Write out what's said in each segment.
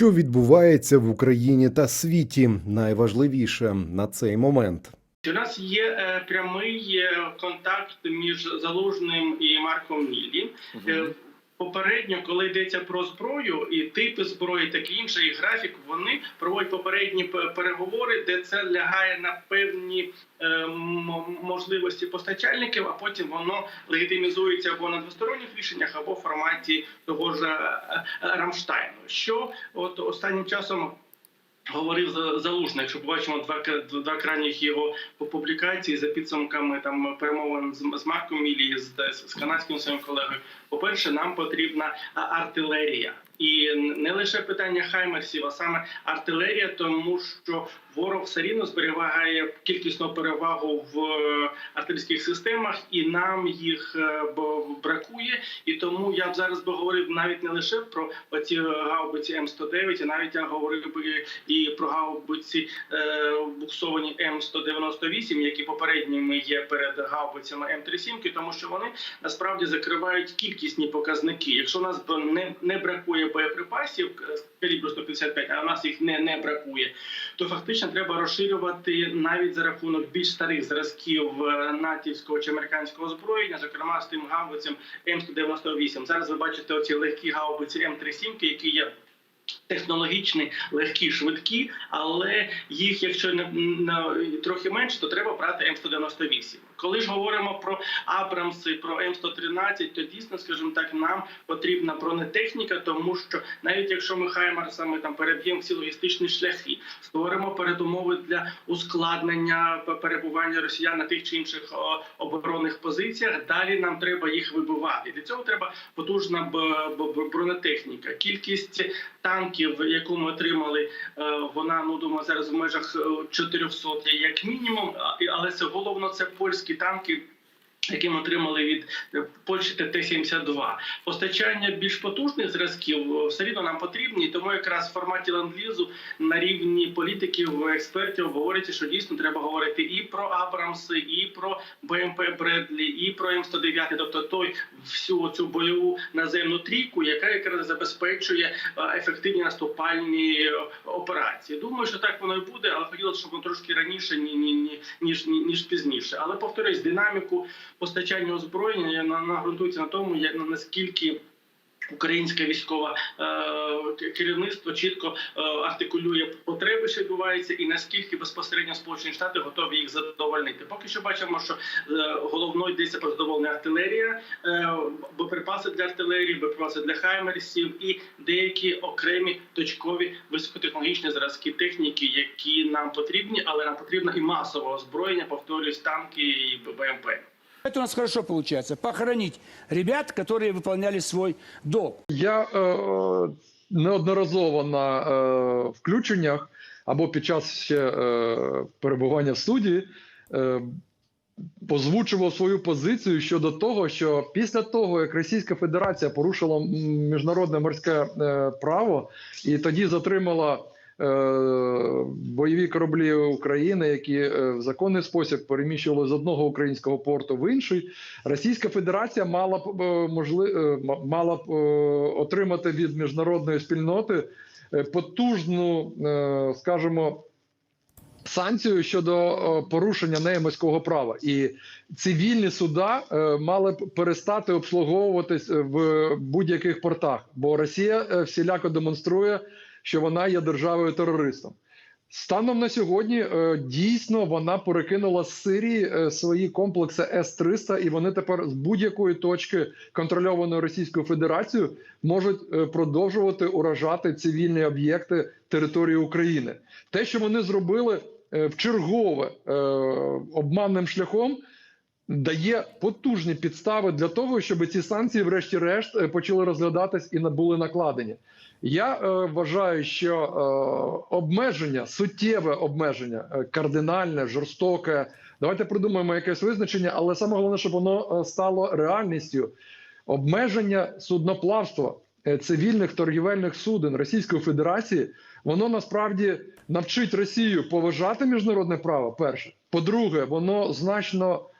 Що відбувається в Україні та світі, найважливіше на цей момент. У нас є е, прямий е, контакт між залужним і Марком Мілі. Е, Попередньо, коли йдеться про зброю і типи зброї, таке інше, і графік, вони проводять попередні переговори, де це лягає на певні е, можливості постачальників, а потім воно легітимізується або на двосторонніх рішеннях, або в форматі того ж е, е, Рамштайну. Що от останнім часом. Говорив За- залужний, якщо побачимо два два крайніх його публікації за підсумками там перемовин з, з Марком Мілі з, з канадським своїм колегою. По перше, нам потрібна артилерія, і не лише питання хаймерсів, а саме артилерія, тому що ворог все рівно зберігає кількісну перевагу в е, артилерійських системах, і нам їх е, бракує. І тому я б зараз би говорив навіть не лише про оці гаубиці М109, а навіть я говорив би і про гаубиці е, буксовані М198, які попередніми є перед гаубицями М37, тому що вони насправді закривають кількісні показники. Якщо нас не, не бракує боєприпасів е, калібру 155, а у нас їх не, не бракує, то фактично треба розширювати навіть за рахунок більш старих зразків е, натівського чи американського озброєння, зокрема з тим гаубицем М198. Зараз ви бачите оці легкі гаубиці М37, які є. Технологічні, легкі, швидкі, але їх, якщо не трохи менше, то треба брати М198. Коли ж говоримо про Абрамси, про М113, то дійсно, скажімо так, нам потрібна бронетехніка, тому що навіть якщо ми хаймарсами там переб'ємо всі логістичні шляхи, створимо передумови для ускладнення перебування росіян на тих чи інших оборонних позиціях. Далі нам треба їх вибивати. Для цього треба потужна бронетехніка. Кількість танків, яку ми отримали, е, вона ну думаю, зараз в межах е, 400 як мінімум. Але це головно це польські танки. Які ми отримали від е, Польщі ТТ-72. Постачання більш потужних зразків е, все рівно нам потрібні, тому якраз в форматі ленд-лізу на рівні політиків, експертів говориться, що дійсно треба говорити і про Абрамси, і про БМП Бредлі, і про М109, тобто той всю цю бойову наземну трійку, яка якраз забезпечує е, ефективні наступальні операції. Думаю, що так воно і буде, але хотілося, щоб воно трошки раніше, ні, ні, ні, ніж ніж пізніше. Але повторюсь, динаміку постачання озброєння на, ґрунтується на тому, як на- наскільки. Українське військове е, керівництво чітко е, артикулює потреби, що відбуваються, і наскільки безпосередньо Сполучені Штати готові їх задовольнити. Поки що бачимо, що е, головно йдеться про задоволення артилерія, боєприпаси для артилерії, боєприпаси для хаймерсів і деякі окремі точкові високотехнологічні зразки техніки, які нам потрібні, але нам потрібно і масове озброєння, повторюсь, танки і БМП. Это у нас хорошо получается. Похоронить ребят, которые выполняли свой долг. Я е, неодноразово на е, включеннях або під час ще е, перебування в студії е, озвучував свою позицію щодо того, що після того, як Російська Федерація порушила м, міжнародне морське е, право і тоді затримала е, бойові кораблі України, які е, в законний спосіб переміщували з одного українського порту в інший, Російська Федерація мала б е, можли, е, мала б е, отримати від міжнародної спільноти е, потужну, е, скажімо, санкцію щодо е, порушення нею морського права, і цивільні суда е, мали б перестати обслуговуватись е, в будь-яких портах, бо Росія е, всіляко демонструє, що вона є державою терористом. Станом на сьогодні е, дійсно вона перекинула з Сирії е, свої комплекси С-300, і вони тепер з будь-якої точки контрольованої Російською Федерацією можуть е, продовжувати уражати цивільні об'єкти території України. Те, що вони зробили в чергове обманним шляхом, дає потужні підстави для того, щоб ці санкції, врешті-решт, е, почали розглядатись і були накладені. Я е, вважаю, що е, обмеження, суттєве обмеження, е, кардинальне, жорстоке. Давайте придумаємо якесь визначення, але саме головне, щоб воно е, стало реальністю. Обмеження судноплавства цивільних торгівельних суден Російської Федерації, воно насправді навчить Росію поважати міжнародне право. Перше, по-друге, воно значно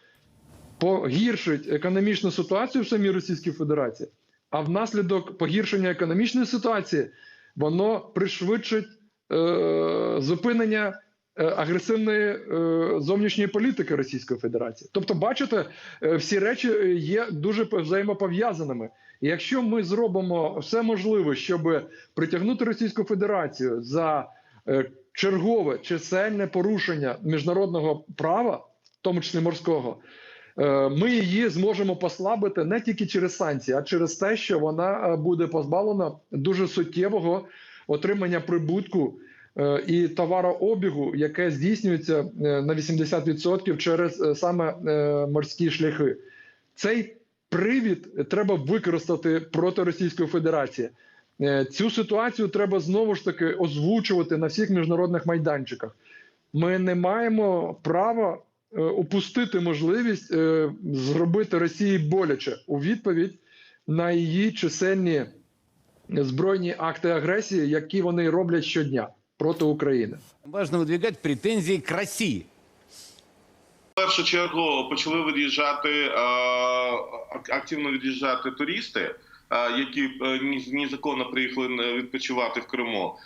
погіршить економічну ситуацію в самій Російській Федерації. А внаслідок погіршення економічної ситуації воно пришвидшить е, зупинення е, агресивної е, зовнішньої політики Російської Федерації. Тобто, бачите, е, всі речі є дуже взаємопов'язаними. І якщо ми зробимо все можливе, щоб притягнути Російську Федерацію за чергове чисельне порушення міжнародного права, в тому числі морського, ми її зможемо послабити не тільки через санкції, а через те, що вона е, буде позбавлена дуже суттєвого отримання прибутку е, і товарообігу, яке здійснюється е, на 80% через е, саме е, морські шляхи. Цей привід треба використати проти Російської Федерації. Е, Цю ситуацію треба знову ж таки озвучувати на всіх міжнародних майданчиках. Ми не маємо права е, упустити можливість е, зробити Росії боляче у відповідь на її чисельні збройні акти агресії, які вони роблять щодня проти України. Важно выдвигать претензии к России. В першу чергу почали від'їжджати е, активно від'їжджати туристи, які е, незаконно приїхали е, відпочивати в Криму.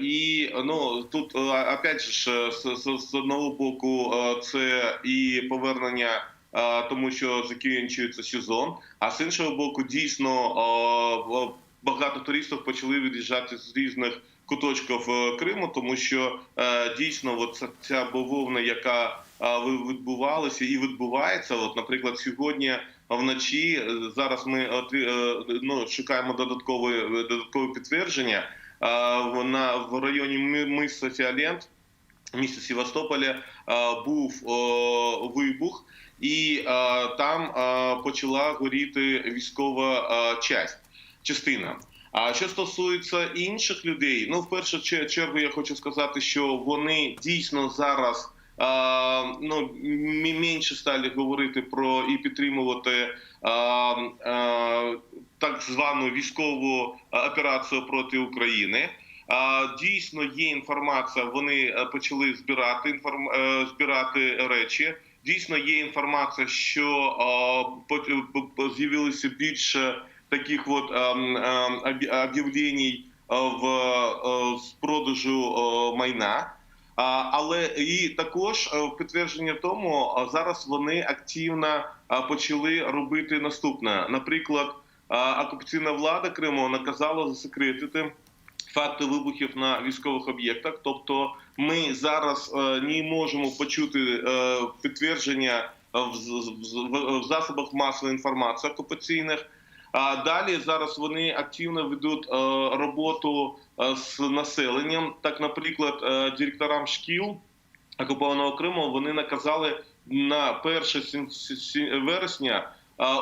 І ну тут е, опять же з, одного боку це і повернення. Тому що закінчується сезон, а з іншого боку, дійсно багато туристів почали від'їжджати з різних куточків Криму, тому що дійсно, ця бавовна, яка відбувалися і відбувається. От, наприклад, сьогодні вночі е, зараз ми е, ну, шукаємо додаткове додаткове підтвердження. На в районі миса Фіолент, міста Севастополя, був вибух, і там почала горіти військова часть, частина. А що стосується інших людей, ну в першу чергу я хочу сказати, що вони дійсно зараз ну, менше стали говорити про і підтримувати так звану військову операцію проти України. Дійсно є інформація. Вони е, почали збирати інформ... е, збирати речі. Дійсно є інформація, що по- з'явилося більше таких от ем, ем, об'я- об'явлень е, в е, з продажу е, майна. Але і також е, підтвердження тому зараз вони активно почали робити наступне. Наприклад, окупаційна влада Криму наказала засекретити факти вибухів на військових об'єктах. Тобто, ми зараз е, не можемо почути е, підтвердження в засобах масової інформації окупаційних. А далі зараз вони активно ведуть е, роботу е, з населенням. Так, наприклад, е, директорам шкіл окупованого Криму вони наказали на 1 вересня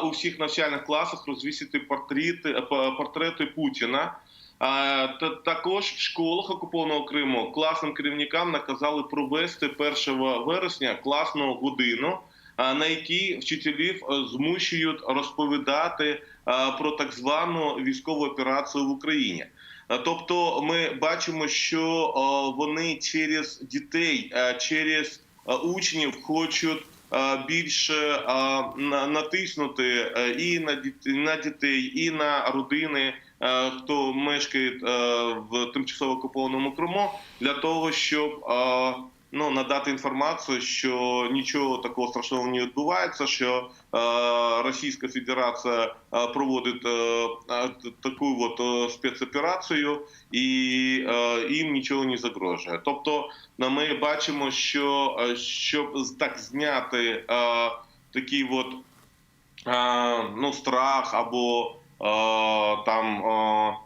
у всіх навчальних класах розвісити портрети, портрети Путіна. Та також в школах окупованого Криму класним керівникам наказали провести 1 вересня класну годину, на якій вчителів е, змушують розповідати про так звану військову операцію в Україні. Е, Тобто, ми бачимо, що е, вони через дітей, е, через е, учнів хочуть е, більше е, на- натиснути е, і на на дітей, і на родини, е, хто мешкає е, в тимчасово окупованому Криму, для того, щоб е, ну надати інформацію, що нічого такого страшного не відбувається, що е, Російська Федерація е, проводить е, е, таку от е, спецоперацію, і е, їм нічого не загрожує. Тобто, ми бачимо, що е, щоб так зняти е, такий от е, ну страх або е, там. Е,